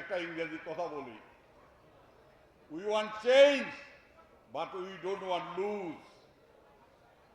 একটা ইংরেজি কথা বলি। We want change but we don't want lose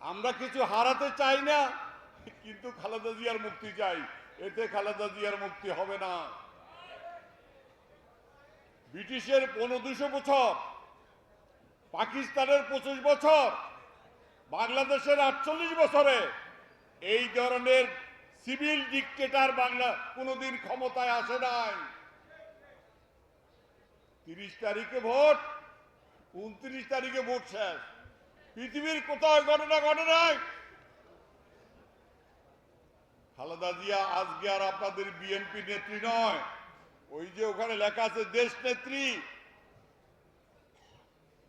আমরা কিছু হারাতে চাই না, কিন্তু খালেদা জিয়ার মুক্তি চাই। এতে খালেদা জিয়ার মুক্তি হবে না। ব্রিটিশের পনেরো দুশো বছর, পাকিস্তানের পঁচিশ বছর, বাংলাদেশের আটচল্লিশ বছরে এই ধরনের সিভিল ডিকটেটার বাংলা কোনোদিন ক্ষমতায় আসে নাই। তিরিশ তারিখে ভোট, উনত্রিশ তারিখে ভোট শেষ। পৃথিবীর কোথাও ঘটনা ঘটে নাই। খালেদা জিয়া আজকে আর আপনাদের বিএনপি নেত্রী নয়, ওই যে ওখানে লেখা আছে দেশ নেত্রী।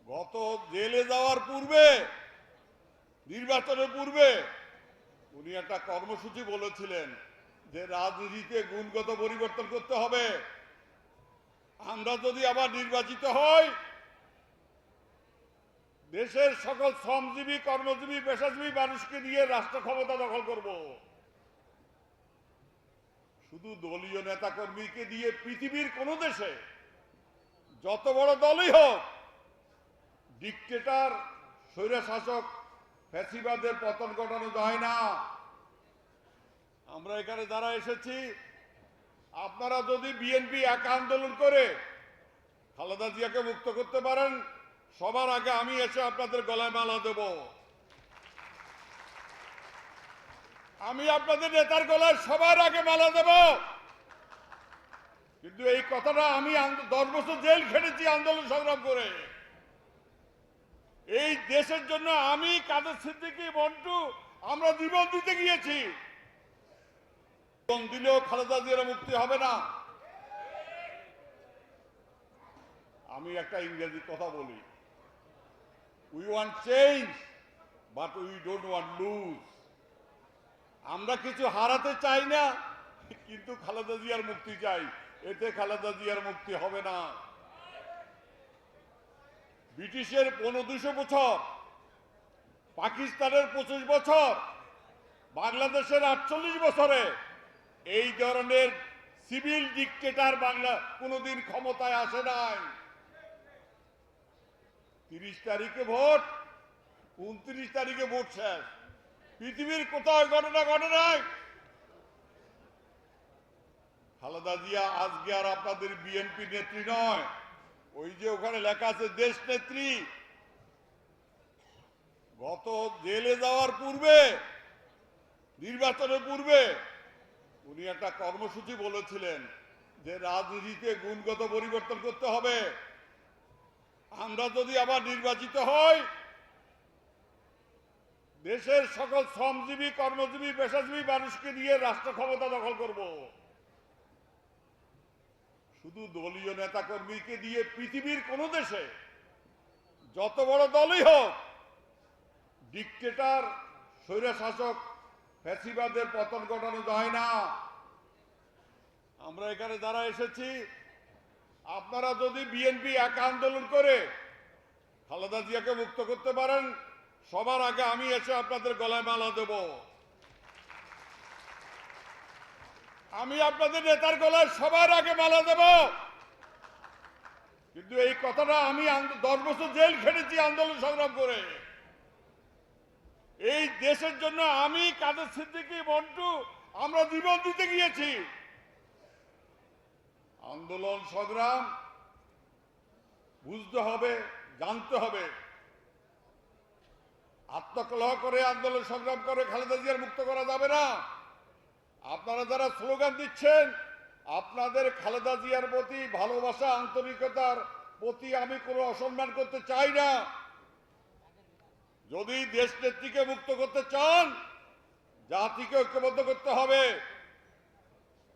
গত জেলে যাওয়ার পূর্বে, নির্বাচনের পূর্বে উনি একটা কর্মসূচি বলেছিলেন যে রাজনীতিতে গুণগত পরিবর্তন করতে হবে। আমরা যদি আবার নির্বাচিত হই, দেশের সকল শ্রমজীবী, কর্মজীবী, পেশাজীবী মানুষকে নিয়ে রাষ্ট্র ক্ষমতা দখল করব। শুধু দলীয় নেতাকর্মীকে দিয়ে পৃথিবীর কোন দেশে যত বড় দলই হোক, ডিকটেটার, স্বৈরশাসক, ফ্যাসিবাদের পতন ঘটানো যায় না। আমরা এখানে যারা এসেছি আপনারা যদি বিএনপি একা আন্দোলন করে খালেদা জিয়াকে মুক্ত করতে পারেন, সবার আগে আমি এসে আপনাদের গলায় মালা দেব। আমি আপনাদের নেতার গলায় সবার আগে মালা দেব। কিন্তু এই কথাটা আমি দশ বছর জেল খেটেছি আন্দোলন সংগ্রাম করে। এই দেশের জন্য আমি কাদের সিদ্দিকি মন্টু আমরা জীবন দিতে গিয়েছি। জীবন দিলেও খালেদা জিয়ার মুক্তি হবে না। আমি একটা ইংরেজি কথা বলি। We want change but we don't want lose আমরা কিছু হারাতে চাই না, কিন্তু খালেদা জিয়ার মুক্তি চাই। এতে খালেদা জিয়ার মুক্তি হবে না। ব্রিটিশের পনেরো দুশো বছর, পাকিস্তানের পঁচিশ বছর, বাংলাদেশের আটচল্লিশ বছরে এই ধরনের সিভিল ডিকটেটার বাংলা কোনোদিন ক্ষমতায় আসে নাই। তিরিশ তারিখে ভোট, উনত্রিশ তারিখে ভোট শেষ। পৃথিবীর কোথাও ঘটনা ঘটে নাই। খালেদা জিয়া আজকে আর আপনাদের বিএনপি নেত্রী নয়, ওই যে ওখানে লেখা আছে দেশ নেত্রী। গত জেলে যাওয়ার পূর্বে, নির্বাচনের পূর্বে উনি একটা কর্মসূচি বলেছিলেন যে রাজনীতিতে গুণগত পরিবর্তন করতে হবে। আমরা যদি আবার নির্বাচিত হই, দেশের সকল শ্রমজীবী, কর্মজীবী, পেশাজীবী মানুষকে নিয়ে রাষ্ট্র ক্ষমতা দখল করব। শুধু দলীয় নেতাকর্মীকে দিয়ে পৃথিবীর কোন দেশে যত বড় দলই হোক ডিকটেটার স্বৈরশাসক ফ্যাসিবাদের পতন ঘটানো যায় না। আমরা এখানে যারা এসেছি, আপনারা যদি বিএনপি একা আন্দোলন করে খালেদা জিয়াকে মুক্ত করতে পারেন, সবার আগে আমি এসে আপনাদের গলায় মালা দেব। আমি আপনাদের নেতার গলায় সবার আগে মালা দেব। কিন্তু এই কথাটা আমি দশ বছর জেল খেটেছি আন্দোলন সংগ্রাম করে। এই দেশের জন্য আমি কাদের সিদ্দিকি, মন্টু, আমরা জীবন দিতে গিয়েছি। আন্দোলন সংগ্রাম বুঝতে হবে, জানতে হবে। আত্মকলহ করে আন্দোলন সংগ্রাম করে খালেদা জিয়ার মুক্ত করা যাবে না। আপনারা যারা স্লোগান দিচ্ছেন, আপনাদের খালেদা জিয়ার প্রতি ভালোবাসা, আন্তরিকতার প্রতি আমি কোনো অসম্মান করতে চাই না। যদি দেশ নেত্রীকে মুক্ত করতে চান, জাতিকে ঐক্যবদ্ধ করতে হবে।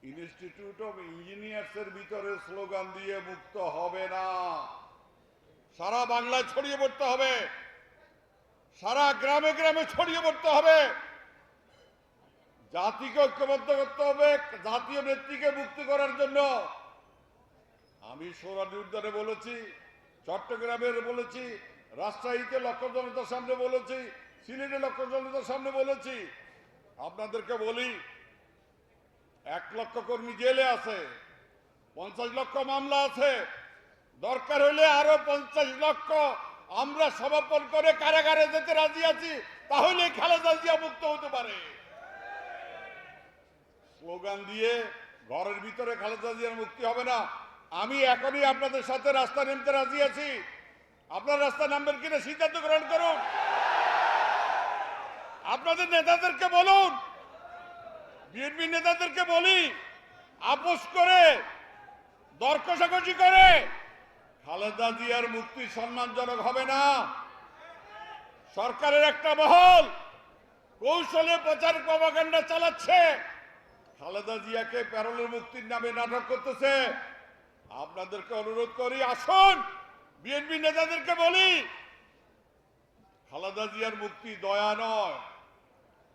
ইনস্টিটিউট অফ ইঞ্জিনিয়ার্স এর ভিতরে স্লোগান দিয়ে মুক্ত হবে না। সারা বাংলায় ছড়িয়ে পড়তে হবে। সারা গ্রামে গ্রামে ছড়িয়ে পড়তে হবে। জাতিকে ঐক্যবদ্ধ করতে হবে, জাতীয় নেত্রীকে মুক্তি করার জন্য। আমি সৌরানি উদ্যানে বলেছি, চট্টগ্রামের বলেছি রাজশাহীতে লক্ষ জনতার সামনে বলেছি, সিলেটে লক্ষ জনতার সামনে বলেছি। আপনাদেরকে বলি, এক লক্ষ কর্মী জেলে আছে, পঞ্চাশ লক্ষ মামলা আছে। দরকার হলে আরও পঞ্চাশ লক্ষ আমরা সমাপন করে কারাগারে যেতে রাজি আছি, তাহলে খালেদা জিয়া মুক্ত হতে পারে। স্লোগান দিয়ে ঘরের ভিতরে খালেদা জিয়ার মুক্তি হবে না। আমি এখনই আপনাদের সাথে রাস্তা নামতে রাজি আছি। আপনার রাস্তা নামবেন কিনা সিদ্ধান্ত গ্রহণ করুন। আপনাদের নেতাদেরকে বলুন। বিএনপি নেতাদেরকে বলি, আপোষ করে দর কষাকষি করে। খালেদা জিয়ার মুক্তি সম্মানজনক হবে না। সরকারের একটা মহল কৌশলে প্রচার প্রভাকাণ্ডা চালাচ্ছে। খালেদা জিয়াকে প্যারলের মুক্তির নামে নাটক করতেছে। আপনাদেরকে অনুরোধ করি, আসুন। বিএনপি নেতাদেরকে বলি, খালেদা জিয়ার মুক্তি দয়া নয়,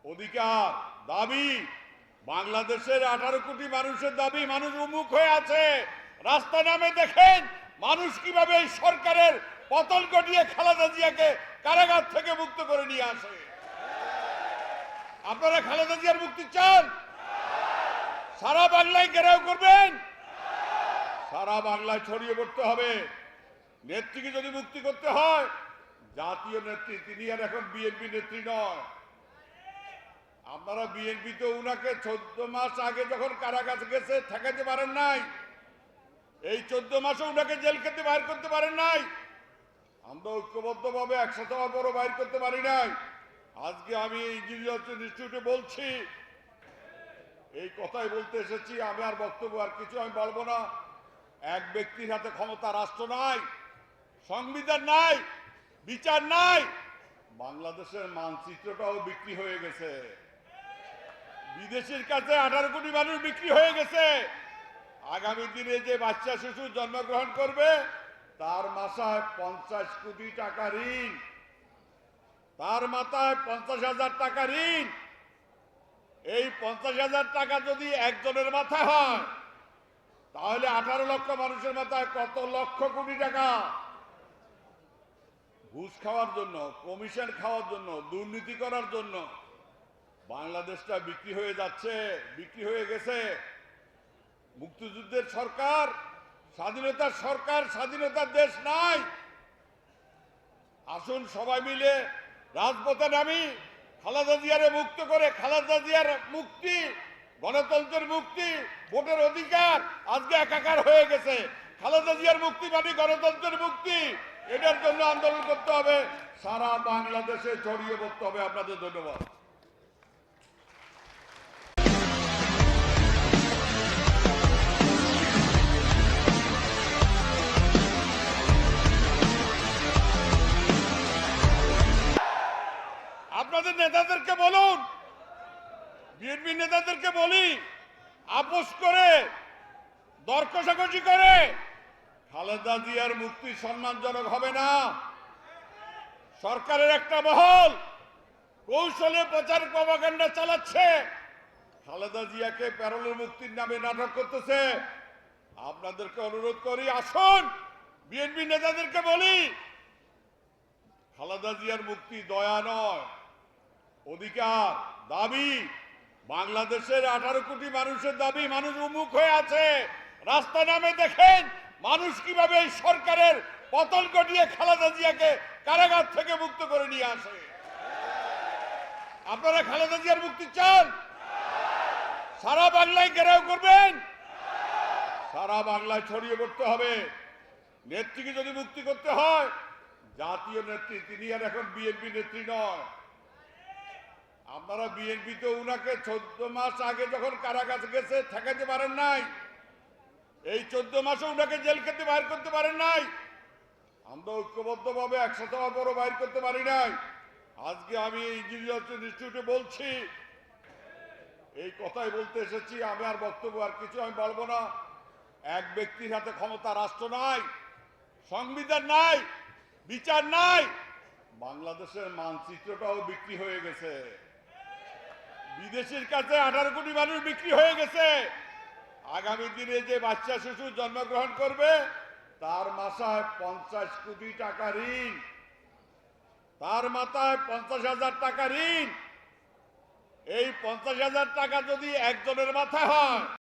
অধিকার, দাবি। বাংলাদেশের আঠারো কোটি মানুষের দাবি, মানুষ উন্মুখ হয়ে আছে। রাস্তা নামে দেখেন, মানুষ কীভাবে এই সরকারের পতন ঘটিয়ে খালেদা জিয়াকে কারাগার থেকে মুক্ত করে নিয়ে আসে। আপনারা খালেদা জিয়ার মুক্তি চান? সারা বাংলায় ঘেরাও করবেন? সারা বাংলায় ছড়িয়ে পড়তে হবে। নেত্রীকে যদি মুক্তি করতে হয়, জাতীয় নেত্রী, তিনি আর এখন বিএনপি নেত্রী নয়। আপনারা বিএনপি তো উনাকে চোদ্দ মাস আগে যখন কারাগারে গেছে, ঠেকাতে পারেন নাই। এই চোদ্দ মাসে উনাকে জেল খেতে বাইর করতে পারেন নাই। আমরা ঐক্যবদ্ধ ভাবে একসাথে পরও বাইর করতে পারি নাই। আজকে আমি ইঞ্জিনিয়ার ইনস্টিটিউটে বলছি। এই কথাই বলতে এসেছি, আমি আর বক্তব্য আর কিছু আমি বলব না। এক ব্যক্তির হাতে ক্ষমতা রাষ্ট্র নাই। সংবিধান নাই, বিচার নাই। বাংলাদেশের মানচিত্রটাও বিক্রি হয়ে গেছে। বিদেশের কাছে আঠারো কোটি মানুষ বিক্রি হয়ে গেছে। আগামী দিনে যে বাচ্চা, শিশু জন্মগ্রহণ করবে, তার মাথায় পঞ্চাশ কোটি টাকা ঋণ। তার মাথায় পঞ্চাশ হাজার টাকা ঋণ। এই পঞ্চাশ হাজার টাকা যদি একজনের মাথায় হয়, তাহলে আঠারো লক্ষ মানুষের মাথায় কত লক্ষ কোটি টাকা? ঘুষ খাওয়ার জন্য কমিশন খাওয়ার জন্য, দুর্নীতি করার জন্য বাংলাদেশটা বিক্রি হয়ে যাচ্ছে, বিক্রি হয়ে গেছে। মুক্তিযুদ্ধের সরকার, স্বাধীনতার সরকার, স্বাধীনতার দেশ নাই। আসুন সবাই মিলে রাজপথে নামি, খালেদা জিয়ারে মুক্ত করে, খালেদা জিয়ার মুক্তি, গণতন্ত্রের মুক্তি, ভোটের অধিকার আজকে একাকার হয়ে গেছে। খালেদা জিয়ার মুক্তি মানে গণতন্ত্রের মুক্তি। এটার জন্য আন্দোলন করতে হবে। সারা বাংলাদেশে ছড়িয়ে পড়তে হবে। আপনাদের ধন্যবাদ। আপনাদের নেতাদেরকে বলুন বিএনপি নেতাদেরকে বলি, আপোষ করে দর করে খালেদা জিয়ার মুক্তি সম্মানজনক হবে না। সরকারের একটা মহল কৌশলে প্রচার প্রভাকাণ্ডা চালাচ্ছে। খালেদা জিয়াকে প্যারোলের মুক্তির নামে নাটক করতেছে। আপনাদেরকে অনুরোধ করি, আসুন, বিএনপি নেতাদেরকে বলি, খালেদা জিয়ার মুক্তি দয়া নয়, অধিকার, দাবি, বাংলাদেশের আঠারো কোটি মানুষের দাবি, মানুষ উন্মুখ হয়ে আছে, রাস্তা নামে দেখেন মানুষ কীভাবে এই সরকারের পতন ঘটিয়ে খালেদা জিয়াকে কারাগার থেকে মুক্ত করে নিয়ে আসে? আপনারা খালেদা জিয়ার মুক্তি চান? সারা বাংলায় ঘেরাও করবেন? সারা বাংলায় ছড়িয়ে পড়তে হবে। নেত্রীকে যদি মুক্তি করতে হয়, জাতীয় নেত্রী, তিনি আর এখন বিএনপি নেত্রী নয়। আপনারা বিএনপি তো উনাকে চোদ্দ মাস আগে যখন কারাগারে গেছে, ঠেকাতে পারেন নাই। এই চোদ্দ মাসে ওনাকে জেল খেতে বাইর করতে পারেন নাই। আমরা ঐক্যবদ্ধ ভাবে একসাথে পরও বাইর করতে পারি নাই। আজকে আমি ইঞ্জিনিয়ার ইনস্টিটিউটে বলছি, এই কথাই বলতে এসেছি, আমি আর বক্তব্য আর কিছু আমি বলব না। এক ব্যক্তির হাতে ক্ষমতা রাষ্ট্র নাই, সংবিধান নাই, বিচার নাই। বাংলাদেশের মানচিত্রটাও বিক্রি হয়ে গেছে। বিদেশের কাছে আঠারো কোটি মানুষ বিক্রি হয়ে গেছে। আগামী দিনে যে বাচ্চা শিশু জন্মগ্রহণ করবে, তার মাথায় পঞ্চাশ কোটি টাকা ঋণ। তার মাথায় পঞ্চাশ হাজার টাকা ঋণ। এই পঞ্চাশ হাজার টাকা যদি একজনের মাথায় হয়